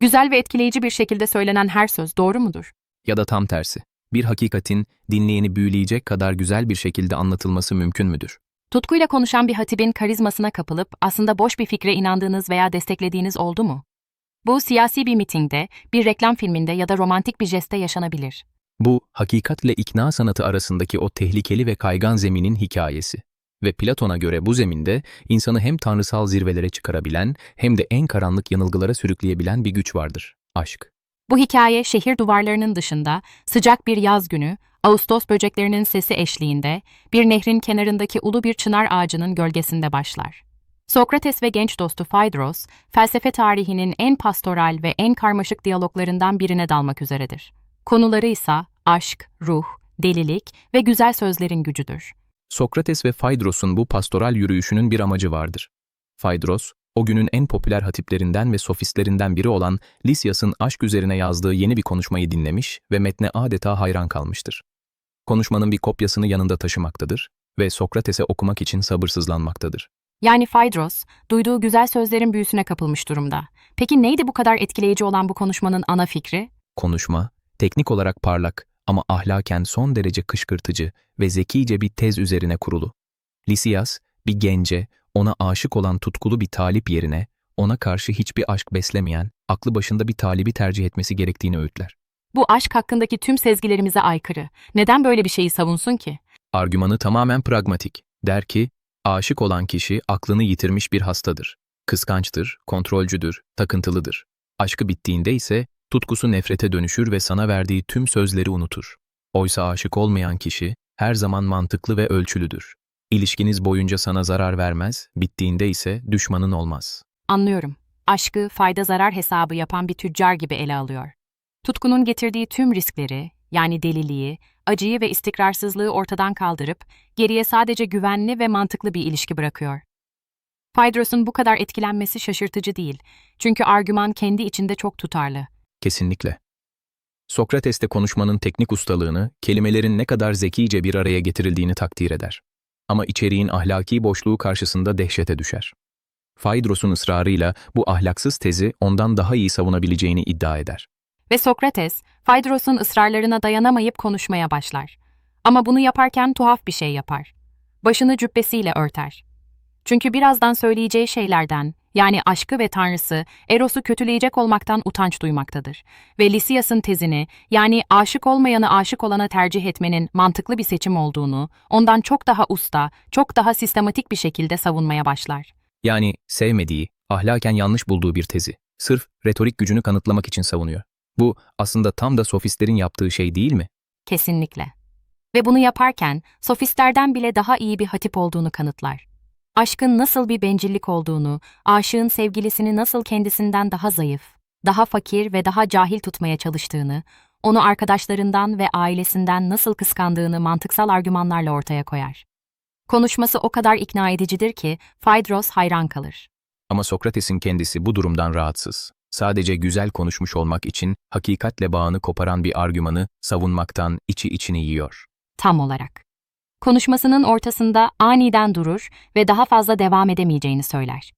Güzel ve etkileyici bir şekilde söylenen her söz doğru mudur? Ya da tam tersi. Bir hakikatin dinleyeni büyüleyecek kadar güzel bir şekilde anlatılması mümkün müdür? Tutkuyla konuşan bir hatibin karizmasına kapılıp aslında boş bir fikre inandığınız veya desteklediğiniz oldu mu? Bu siyasi bir mitingde, bir reklam filminde ya da romantik bir jeste yaşanabilir. Bu, hakikatle ikna sanatı arasındaki o tehlikeli ve kaygan zeminin hikayesi. Ve Platon'a göre bu zeminde insanı hem tanrısal zirvelere çıkarabilen hem de en karanlık yanılgılara sürükleyebilen bir güç vardır. Aşk. Bu hikaye şehir duvarlarının dışında, sıcak bir yaz günü, Ağustos böceklerinin sesi eşliğinde, bir nehrin kenarındaki ulu bir çınar ağacının gölgesinde başlar. Sokrates ve genç dostu Phaedros, felsefe tarihinin en pastoral ve en karmaşık diyaloglarından birine dalmak üzeredir. Konuları ise aşk, ruh, delilik ve güzel sözlerin gücüdür. Sokrates ve Phaedros'un bu pastoral yürüyüşünün bir amacı vardır. Phaedros, o günün en popüler hatiplerinden ve sofistlerinden biri olan Lysias'ın aşk üzerine yazdığı yeni bir konuşmayı dinlemiş ve metne adeta hayran kalmıştır. Konuşmanın bir kopyasını yanında taşımaktadır ve Sokrates'e okumak için sabırsızlanmaktadır. Yani Phaedros, duyduğu güzel sözlerin büyüsüne kapılmış durumda. Peki neydi bu kadar etkileyici olan bu konuşmanın ana fikri? Konuşma, teknik olarak parlak ama ahlaken son derece kışkırtıcı ve zekice bir tez üzerine kurulu. Lysias, bir gence, ona aşık olan tutkulu bir talip yerine, ona karşı hiçbir aşk beslemeyen, aklı başında bir talibi tercih etmesi gerektiğini öğütler. Bu aşk hakkındaki tüm sezgilerimize aykırı. Neden böyle bir şeyi savunsun ki? Argümanı tamamen pragmatik. Der ki, aşık olan kişi aklını yitirmiş bir hastadır. Kıskançtır, kontrolcüdür, takıntılıdır. Aşkı bittiğinde ise tutkusu nefrete dönüşür ve sana verdiği tüm sözleri unutur. Oysa aşık olmayan kişi her zaman mantıklı ve ölçülüdür. İlişkiniz boyunca sana zarar vermez, bittiğinde ise düşmanın olmaz. Anlıyorum. Aşkı fayda zarar hesabı yapan bir tüccar gibi ele alıyor. Tutkunun getirdiği tüm riskleri, yani deliliği, acıyı ve istikrarsızlığı ortadan kaldırıp geriye sadece güvenli ve mantıklı bir ilişki bırakıyor. Phaedros'un bu kadar etkilenmesi şaşırtıcı değil. Çünkü argüman kendi içinde çok tutarlı. Kesinlikle. Sokrates de konuşmanın teknik ustalığını, kelimelerin ne kadar zekice bir araya getirildiğini takdir eder. Ama içeriğin ahlaki boşluğu karşısında dehşete düşer. Phaedros'un ısrarıyla bu ahlaksız tezi ondan daha iyi savunabileceğini iddia eder. Ve Sokrates, Phaedros'un ısrarlarına dayanamayıp konuşmaya başlar. Ama bunu yaparken tuhaf bir şey yapar. Başını cübbesiyle örter. Çünkü birazdan söyleyeceği şeylerden, yani aşkı ve tanrısı, Eros'u kötüleyecek olmaktan utanç duymaktadır. Ve Lysias'ın tezini, yani aşık olmayanı aşık olana tercih etmenin mantıklı bir seçim olduğunu, ondan çok daha usta, çok daha sistematik bir şekilde savunmaya başlar. Yani sevmediği, ahlaken yanlış bulduğu bir tezi. Sırf retorik gücünü kanıtlamak için savunuyor. Bu aslında tam da sofistlerin yaptığı şey değil mi? Kesinlikle. Ve bunu yaparken sofistlerden bile daha iyi bir hatip olduğunu kanıtlar. Aşkın nasıl bir bencillik olduğunu, aşığın sevgilisini nasıl kendisinden daha zayıf, daha fakir ve daha cahil tutmaya çalıştığını, onu arkadaşlarından ve ailesinden nasıl kıskandığını mantıksal argümanlarla ortaya koyar. Konuşması o kadar ikna edicidir ki Phaedros hayran kalır. Ama Sokrates'in kendisi bu durumdan rahatsız. Sadece güzel konuşmuş olmak için hakikatle bağını koparan bir argümanı savunmaktan içi içini yiyor. Tam olarak. Konuşmasının ortasında aniden durur ve daha fazla devam edemeyeceğini söyler.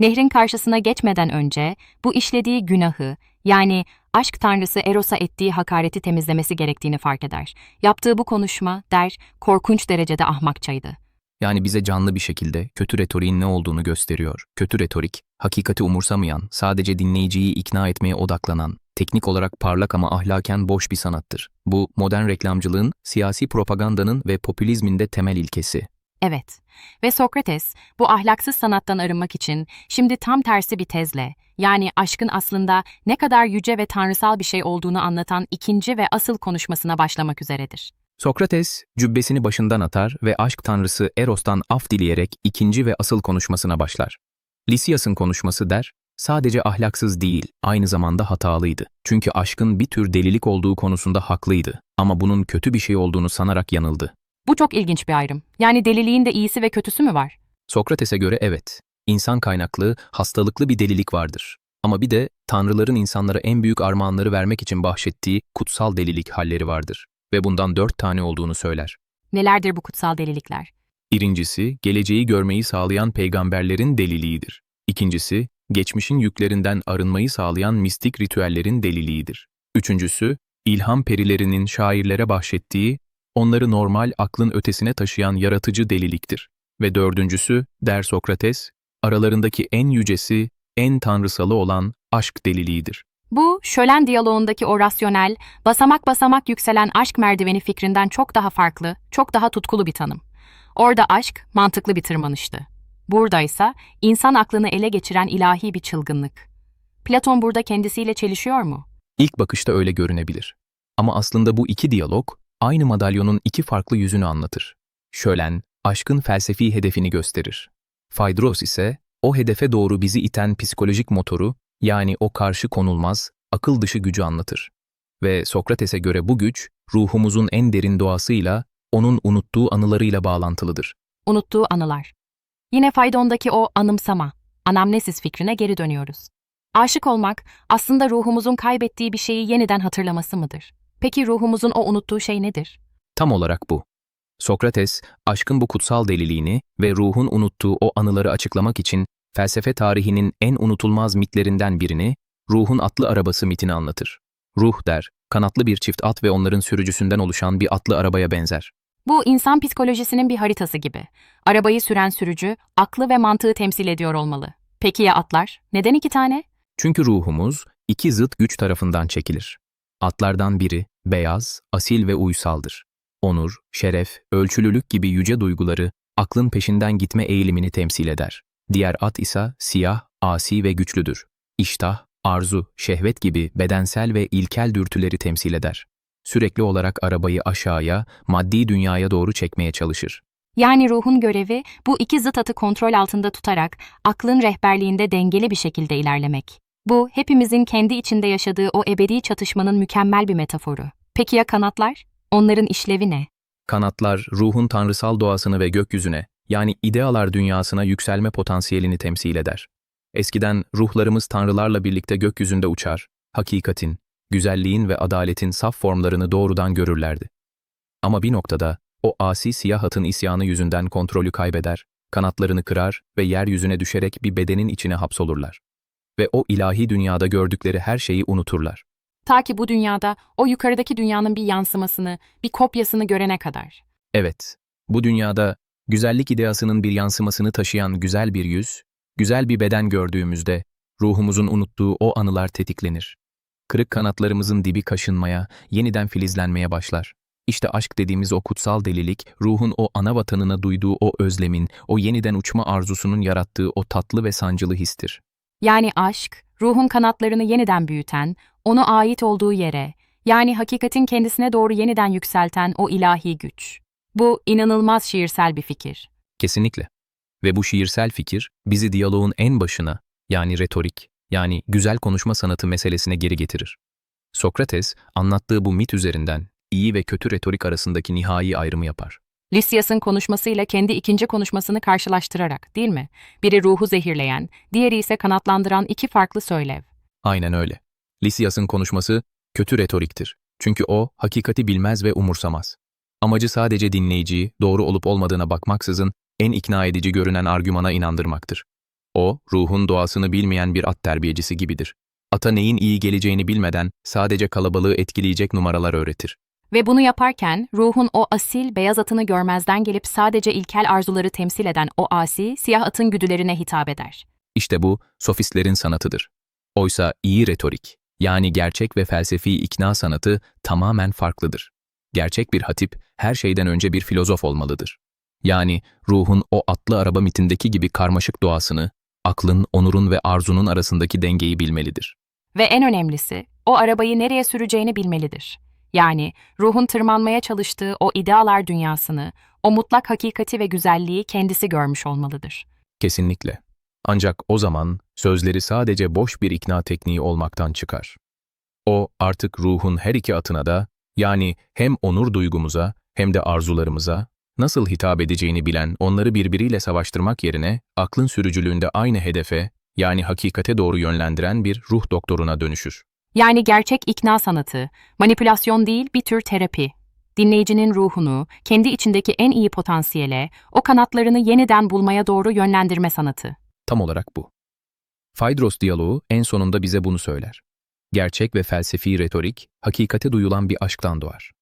Nehrin karşısına geçmeden önce bu işlediği günahı, yani aşk tanrısı Eros'a ettiği hakareti temizlemesi gerektiğini fark eder. Yaptığı bu konuşma, der, korkunç derecede ahmakçaydı. Yani bize canlı bir şekilde kötü retoriğin ne olduğunu gösteriyor. Kötü retorik, hakikati umursamayan, sadece dinleyiciyi ikna etmeye odaklanan, teknik olarak parlak ama ahlaken boş bir sanattır. Bu, modern reklamcılığın, siyasi propagandanın ve popülizmin de temel ilkesi. Evet. Ve Sokrates, bu ahlaksız sanattan arınmak için şimdi tam tersi bir tezle, yani aşkın aslında ne kadar yüce ve tanrısal bir şey olduğunu anlatan ikinci ve asıl konuşmasına başlamak üzeredir. Sokrates, cübbesini başından atar ve aşk tanrısı Eros'tan af dileyerek ikinci ve asıl konuşmasına başlar. Lysias'ın konuşması der, sadece ahlaksız değil, aynı zamanda hatalıydı. Çünkü aşkın bir tür delilik olduğu konusunda haklıydı ama bunun kötü bir şey olduğunu sanarak yanıldı. Bu çok ilginç bir ayrım. Yani deliliğin de iyisi ve kötüsü mü var? Sokrates'e göre evet, insan kaynaklı, hastalıklı bir delilik vardır. Ama bir de tanrıların insanlara en büyük armağanları vermek için bahşettiği kutsal delilik halleri vardır ve bundan dört tane olduğunu söyler. Nelerdir bu kutsal delilikler? Birincisi, geleceği görmeyi sağlayan peygamberlerin deliliğidir. İkincisi, geçmişin yüklerinden arınmayı sağlayan mistik ritüellerin deliliğidir. Üçüncüsü, ilham perilerinin şairlere bahşettiği, onları normal aklın ötesine taşıyan yaratıcı deliliktir. Ve dördüncüsü, der Sokrates, aralarındaki en yücesi, en tanrısalı olan aşk deliliğidir. Bu, şölen diyaloğundaki o rasyonel, basamak basamak yükselen aşk merdiveni fikrinden çok daha farklı, çok daha tutkulu bir tanım. Orada aşk, mantıklı bir tırmanıştı. Burada ise insan aklını ele geçiren ilahi bir çılgınlık. Platon burada kendisiyle çelişiyor mu? İlk bakışta öyle görünebilir. Ama aslında bu iki diyalog, aynı madalyonun iki farklı yüzünü anlatır. Şölen, aşkın felsefi hedefini gösterir. Phaedros ise, o hedefe doğru bizi iten psikolojik motoru, yani o karşı konulmaz, akıl dışı gücü anlatır. Ve Sokrates'e göre bu güç, ruhumuzun en derin doğasıyla, onun unuttuğu anılarıyla bağlantılıdır. Unuttuğu anılar. Yine Faydon'daki o anımsama, anamnesis fikrine geri dönüyoruz. Aşık olmak aslında ruhumuzun kaybettiği bir şeyi yeniden hatırlaması mıdır? Peki ruhumuzun o unuttuğu şey nedir? Tam olarak bu. Sokrates, aşkın bu kutsal deliliğini ve ruhun unuttuğu o anıları açıklamak için felsefe tarihinin en unutulmaz mitlerinden birini, ruhun atlı arabası mitini anlatır. Ruh der, kanatlı bir çift at ve onların sürücüsünden oluşan bir atlı arabaya benzer. Bu insan psikolojisinin bir haritası gibi. Arabayı süren sürücü, aklı ve mantığı temsil ediyor olmalı. Peki ya atlar? Neden iki tane? Çünkü ruhumuz iki zıt güç tarafından çekilir. Atlardan biri beyaz, asil ve uysaldır. Onur, şeref, ölçülülük gibi yüce duyguları aklın peşinden gitme eğilimini temsil eder. Diğer at ise siyah, asi ve güçlüdür. İştah, arzu, şehvet gibi bedensel ve ilkel dürtüleri temsil eder. Sürekli olarak arabayı aşağıya, maddi dünyaya doğru çekmeye çalışır. Yani ruhun görevi bu iki zıt atı kontrol altında tutarak aklın rehberliğinde dengeli bir şekilde ilerlemek. Bu hepimizin kendi içinde yaşadığı o ebedi çatışmanın mükemmel bir metaforu. Peki ya kanatlar? Onların işlevi ne? Kanatlar, ruhun tanrısal doğasını ve gökyüzüne, yani idealar dünyasına yükselme potansiyelini temsil eder. Eskiden ruhlarımız tanrılarla birlikte gökyüzünde uçar, hakikatin, güzelliğin ve adaletin saf formlarını doğrudan görürlerdi. Ama bir noktada, o asi siyah atın isyanı yüzünden kontrolü kaybeder, kanatlarını kırar ve yeryüzüne düşerek bir bedenin içine hapsolurlar. Ve o ilahi dünyada gördükleri her şeyi unuturlar. Ta ki bu dünyada o yukarıdaki dünyanın bir yansımasını, bir kopyasını görene kadar. Evet, bu dünyada güzellik ideasının bir yansımasını taşıyan güzel bir yüz, güzel bir beden gördüğümüzde ruhumuzun unuttuğu o anılar tetiklenir. Kırık kanatlarımızın dibi kaşınmaya, yeniden filizlenmeye başlar. İşte aşk dediğimiz o kutsal delilik, ruhun o ana vatanına duyduğu o özlemin, o yeniden uçma arzusunun yarattığı o tatlı ve sancılı histir. Yani aşk, ruhun kanatlarını yeniden büyüten, onu ait olduğu yere, yani hakikatin kendisine doğru yeniden yükselten o ilahi güç. Bu inanılmaz şiirsel bir fikir. Kesinlikle. Ve bu şiirsel fikir bizi diyaloğun en başına, yani retorik, yani güzel konuşma sanatı meselesine geri getirir. Sokrates, anlattığı bu mit üzerinden iyi ve kötü retorik arasındaki nihai ayrımı yapar. Lysias'ın konuşmasıyla kendi ikinci konuşmasını karşılaştırarak, değil mi? Biri ruhu zehirleyen, diğeri ise kanatlandıran iki farklı söylev. Aynen öyle. Lysias'ın konuşması kötü retoriktir. Çünkü o hakikati bilmez ve umursamaz. Amacı sadece dinleyiciyi doğru olup olmadığına bakmaksızın en ikna edici görünen argümana inandırmaktır. O, ruhun doğasını bilmeyen bir at terbiyecisi gibidir. Ata neyin iyi geleceğini bilmeden sadece kalabalığı etkileyecek numaralar öğretir. Ve bunu yaparken ruhun o asil beyaz atını görmezden gelip sadece ilkel arzuları temsil eden o asi siyah atın güdülerine hitap eder. İşte bu, sofistlerin sanatıdır. Oysa iyi retorik, yani gerçek ve felsefi ikna sanatı tamamen farklıdır. Gerçek bir hatip, her şeyden önce bir filozof olmalıdır. Yani ruhun o atlı araba mitindeki gibi karmaşık doğasını, aklın, onurun ve arzunun arasındaki dengeyi bilmelidir. Ve en önemlisi, o arabayı nereye süreceğini bilmelidir. Yani ruhun tırmanmaya çalıştığı o idealar dünyasını, o mutlak hakikati ve güzelliği kendisi görmüş olmalıdır. Kesinlikle. Ancak o zaman sözleri sadece boş bir ikna tekniği olmaktan çıkar. O artık ruhun her iki atına da, yani hem onur duygumuza hem de arzularımıza, nasıl hitap edeceğini bilen onları birbiriyle savaştırmak yerine aklın sürücülüğünde aynı hedefe, yani hakikate doğru yönlendiren bir ruh doktoruna dönüşür. Yani gerçek ikna sanatı, manipülasyon değil bir tür terapi. Dinleyicinin ruhunu, kendi içindeki en iyi potansiyele, o kanatlarını yeniden bulmaya doğru yönlendirme sanatı. Tam olarak bu. Phaedros diyaloğu en sonunda bize bunu söyler. Gerçek ve felsefi retorik, hakikate duyulan bir aşktan doğar.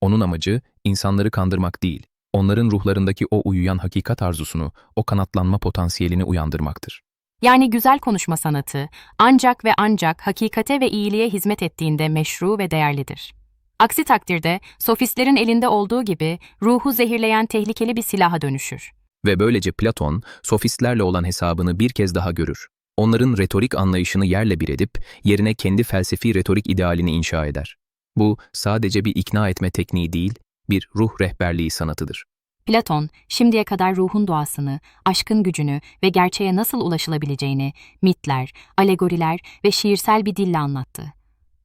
Onun amacı, insanları kandırmak değil, onların ruhlarındaki o uyuyan hakikat arzusunu, o kanatlanma potansiyelini uyandırmaktır. Yani güzel konuşma sanatı ancak ve ancak hakikate ve iyiliğe hizmet ettiğinde meşru ve değerlidir. Aksi takdirde sofistlerin elinde olduğu gibi ruhu zehirleyen tehlikeli bir silaha dönüşür. Ve böylece Platon, sofistlerle olan hesabını bir kez daha görür. Onların retorik anlayışını yerle bir edip, yerine kendi felsefi retorik idealini inşa eder. Bu, sadece bir ikna etme tekniği değil, bir ruh rehberliği sanatıdır. Platon, şimdiye kadar ruhun doğasını, aşkın gücünü ve gerçeğe nasıl ulaşılabileceğini mitler, alegoriler ve şiirsel bir dille anlattı.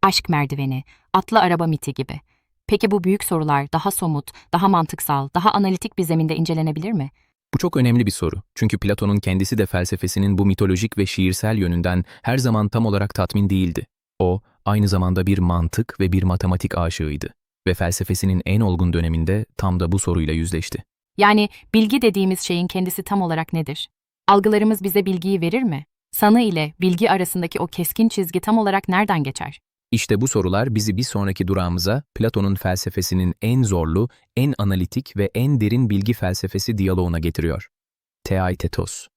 Aşk merdiveni, atlı araba miti gibi. Peki bu büyük sorular daha somut, daha mantıksal, daha analitik bir zeminde incelenebilir mi? Bu çok önemli bir soru. Çünkü Platon'un kendisi de felsefesinin bu mitolojik ve şiirsel yönünden her zaman tam olarak tatmin değildi. O, aynı zamanda bir mantık ve bir matematik aşığıydı. Ve felsefesinin en olgun döneminde tam da bu soruyla yüzleşti. Yani bilgi dediğimiz şeyin kendisi tam olarak nedir? Algılarımız bize bilgiyi verir mi? Sanı ile bilgi arasındaki o keskin çizgi tam olarak nereden geçer? İşte bu sorular bizi bir sonraki durağımıza Platon'un felsefesinin en zorlu, en analitik ve en derin bilgi felsefesi diyaloğuna getiriyor. Theaitetos.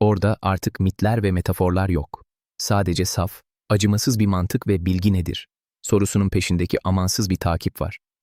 Orada artık mitler ve metaforlar yok. Sadece saf, acımasız bir mantık ve bilgi nedir? Sorusunun peşindeki amansız bir takip var.